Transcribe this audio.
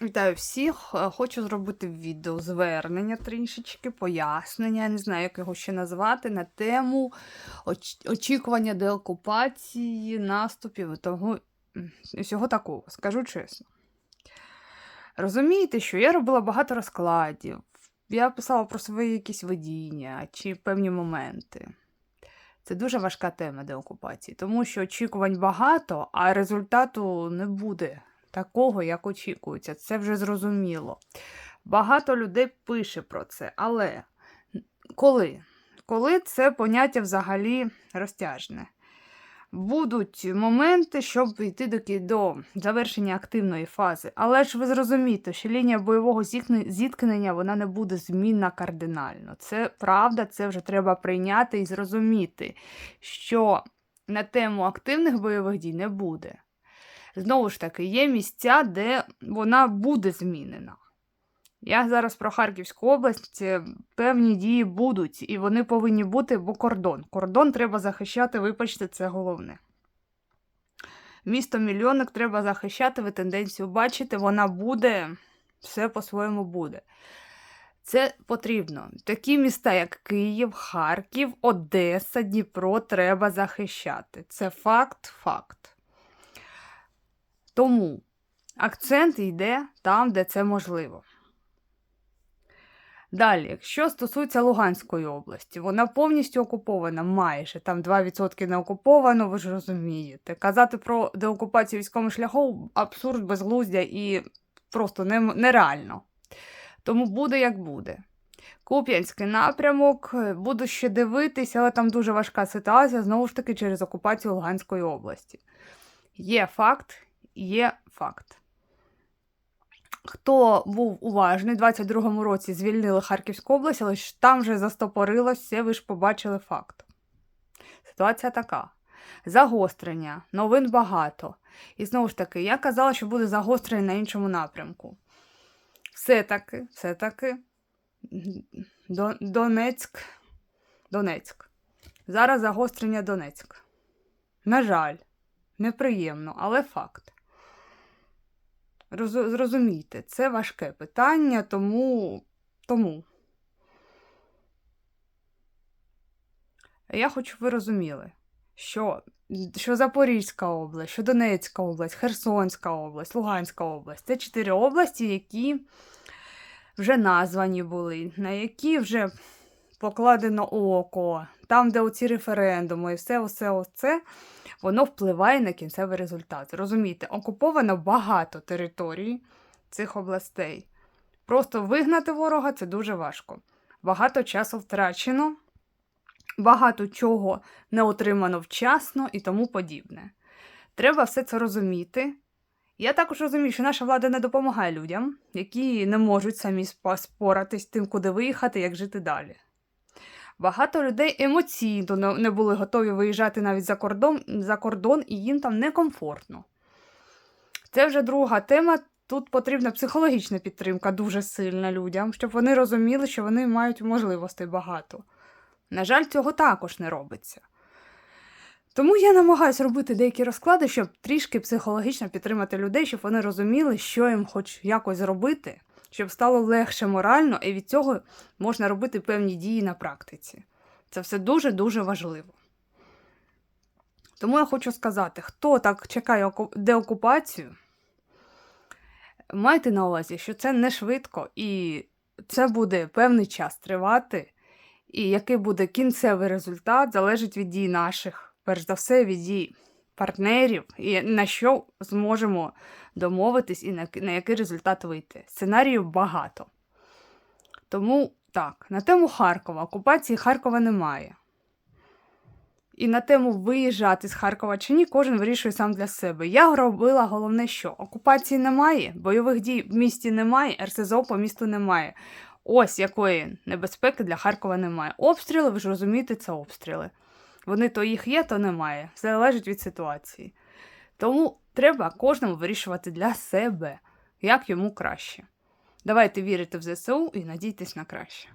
Вітаю всіх. Е, Хочу зробити відео звернення трішечки, пояснення, я не знаю, як його ще назвати, на тему очікування деокупації, наступів і того всього такого. Скажу чесно. Розумієте, що я робила багато розкладів, я писала про свої якісь видіння чи певні моменти. Це дуже важка тема деокупації, тому що очікувань багато, а результату не буде такого, як очікується. Це вже зрозуміло. Багато людей пише про це, але коли? Коли це поняття взагалі розтяжне? Будуть моменти, щоб йти до, завершення активної фази. Але ж ви зрозумієте, що лінія бойового зіткнення вона не буде змінна кардинально. Це правда, це вже треба прийняти і зрозуміти, що на тему активних бойових дій не буде. Знову ж таки, є місця, де вона буде змінена. Я зараз про Харківську область, е, певні дії будуть, і вони повинні бути, бо кордон. Кордон треба захищати, вибачте, це головне. Місто мільйонник треба захищати, ви тенденцію бачите, вона буде, все по-своєму буде. Це потрібно. Такі міста, як Київ, Харків, Одеса, Дніпро, треба захищати. Це факт, факт. Тому акцент йде там, де це можливо. Далі, якщо стосується Луганської області, вона повністю окупована майже, там 2% не окуповано, ви ж розумієте. Казати про деокупацію військовим шляхом абсурд, безглуздя і просто нереально. Тому буде як буде. Куп'янський напрямок, е, буду ще дивитись, але там дуже важка ситуація, знову ж таки, через окупацію Луганської області. Є факт, є факт. Хто був уважний, у 22-му році звільнили Харківську область, але ж там вже застопорилось все, ви ж побачили факт. Ситуація така. Загострення, новин багато. І знову ж таки, я казала, що буде загострення на іншому напрямку. Все-таки, все-таки, Донецьк, Донецьк. Зараз загострення Донецьк. На жаль, неприємно, але факт. Роз- Зрозумійте, це важке питання, тому. тому. Я хочу, щоб ви розуміли, що, що Запорізька область, що Донецька область, Херсонська область, Луганська область це чотири області, які вже названі були, на які вже покладено око, там, де оці референдуми, і все, все, все, воно впливає на кінцевий результат. Розумієте, окуповано багато територій цих областей. Просто вигнати ворога це дуже важко. Багато часу втрачено, багато чого не отримано вчасно і тому подібне. Треба все це розуміти. Я також розумію, що наша влада не допомагає людям, які не можуть самі споратись тим, куди виїхати, як жити далі. Багато людей емоційно не- були готові виїжджати навіть за кордон, за кордон і їм там некомфортно. Це вже друга тема. Тут потрібна психологічна підтримка дуже сильна людям, щоб вони розуміли, що вони мають можливостей багато. На жаль, цього також не робиться. Тому я намагаюся робити деякі розклади, щоб трішки психологічно підтримати людей, щоб вони розуміли, що їм хоч якось зробити, щоб стало легше морально, і від цього можна робити певні дії на практиці. Це все дуже-дуже важливо. Тому я хочу сказати, хто так чекає деокупацію, майте на увазі, що це не швидко і це буде певний час тривати. І який буде кінцевий результат, залежить від дій наших, перш за все, від дій партнерів, і на що зможемо домовитись і на, на який результат вийти. Сценаріїв багато. Тому так, на тему Харкова, окупації Харкова немає. І на тему виїжджати з Харкова чи ні, кожен вирішує сам для себе. Я робила головне, що окупації немає, бойових дій в місті немає, РСЗО по місту немає. Ось якої небезпеки для Харкова немає. Обстріли, ви ж розумієте, це обстріли. Вони то їх є, то немає. Все Залежить від ситуації. Тому треба кожному вирішувати для себе, як йому краще. Давайте вірити в ЗСУ і надійтесь на краще.